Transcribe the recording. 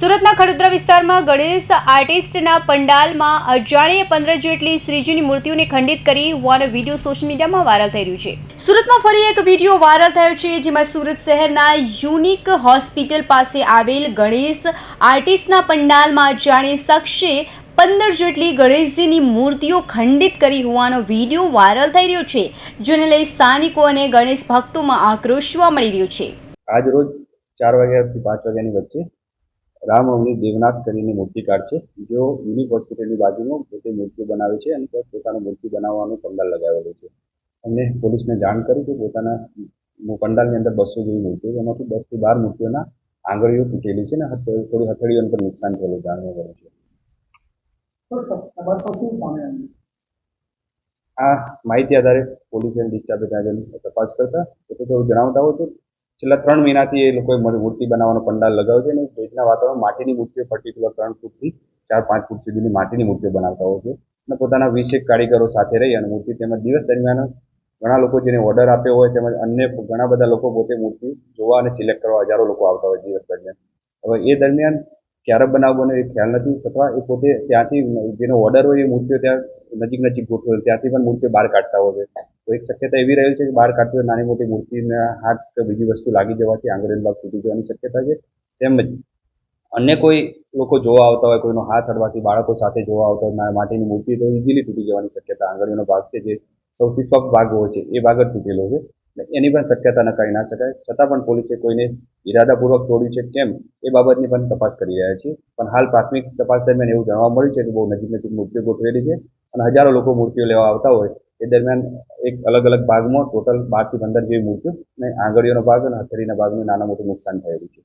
સુરતના ખડોદરા વિસ્તારમાં ગણેશ આર્ટિસ્ટના પંડાલમાં અજાણ્યે પંદર જેટલી શ્રીજીની મૂર્તિઓને ખંડિત કરી હોવાનો વીડિયો સોશિયલ મીડિયામાં વાયરલ થઈ રહ્યું છે. સુરતમાં ફરી એક વીડિયો વાયરલ થયો છે, જેમાં સુરત શહેરના યુનિક હોસ્પિટલ પાસે આવેલ ગણેશ આર્ટિસ્ટના પંડાલમાં અજાણી શખ્સે પંદર જેટલી ગણેશજીની મૂર્તિઓ ખંડિત કરી હોવાનો વીડિયો વાયરલ થઈ રહ્યો છે, જેને લઈ સ્થાનિકો અને ગણેશ ભક્તોમાં આક્રોશ જોવા મળી રહ્યો છે. આજ રોજ ચાર વાગ્યાથી પાંચ વાગ્યાની વચ્ચે રામનવમી દેવનાથ કરીને મૂર્તિકાર છે. જેઓ યુનિક હોસ્પિટલની બાજુમાં પોતે મૂર્તિ બનાવે છે અને પોતાનું મૂર્તિ બનાવવાનું પંડાલ લગાવેલું છે. એમને પોલીસને જાણ કરી કે પોતાના પંડાલની અંદર બસો જેવી મૂર્તિઓ એમાંથી દસથી બાર મૂર્તિઓના આંગળીઓ તૂટેલી છે અને થોડી હથેળીઓને પણ નુકસાન થયેલું જાણવા મળે છે. આ માહિતી આધારે પોલીસ અને ડિસ્ટાફે તપાસ કરતા તો જણાવતા હોય તો છેલ્લા ત્રણ મહિનાથી એ લોકોએ મૂર્તિ બનાવવાનો પંડાલ લગાવ્યો છે અને ભેજના વાતાવરણ માટીની મૂર્તિઓ પર્ટિક્યુલર ત્રણ ફૂટથી ચાર, પાંચ ફૂટ સુધીની માટીની મૂર્તિઓ બનાવતા હોય છે. અને પોતાના વીસેક કારીગરો સાથે રહી અને મૂર્તિ તેમજ દિવસ દરમિયાન ઘણા લોકો જેને ઓર્ડર આપ્યો હોય તેમજ અન્ય ઘણા બધા લોકો પોતે મૂર્તિ જોવા અને સિલેક્ટ કરવા હજારો લોકો આવતા હોય દિવસ દરમિયાન. હવે એ દરમિયાન ક્યારે બનાવ બને એ ખ્યાલ નથી, અથવા એ પોતે ત્યાંથી જેનો ઓર્ડર હોય એ મૂર્તિઓ ત્યાં નજીક નજીક ગોઠવે ત્યાંથી પણ મૂર્તિઓ બહાર કાઢતા હોય છે. એક શક્યતા એવી રહેલ છે કે બહાર કાઢતી નાની મોટી મૂર્તિના હાથ કે બીજી વસ્તુ લાગી જવાથી આંગળીનો ભાગ તૂટી જવાની શક્યતા છે. તેમજ અન્ય કોઈ લોકો જોવા આવતા હોય, કોઈનો હાથ અડવાથી બાળકો સાથે જોવા આવતા હોય માટીની મૂર્તિ તો ઇઝીલી તૂટી જવાની શક્યતા, આંગળીનો ભાગ છે જે સૌથી સોફ્ટ ભાગ હોય છે, એ ભાગ જ તૂટેલો છે. એની પણ શક્યતા નકારી ના શકાય. છતાં પણ પોલીસે કોઈને ઇરાદાપૂર્વક તોડ્યું છે કેમ, એ બાબતની પણ તપાસ કરી રહ્યા છે પણ હાલ પ્રાથમિક તપાસ દરમિયાન એવું જાણવા મળ્યું છે કે બહુ નજીક નજીક મૂર્તિઓ ગોઠવેલી છે અને હજારો લોકો મૂર્તિઓ લેવા આવતા હોય એ દરમિયાન એક અલગ અલગ ભાગમાં ટોટલ બારથી પંદર જેવી મૂર્તિઓ અને આંગળીઓનો ભાગ અને હથેળીના ભાગનું નાના મોટું નુકસાન થયેલું છે.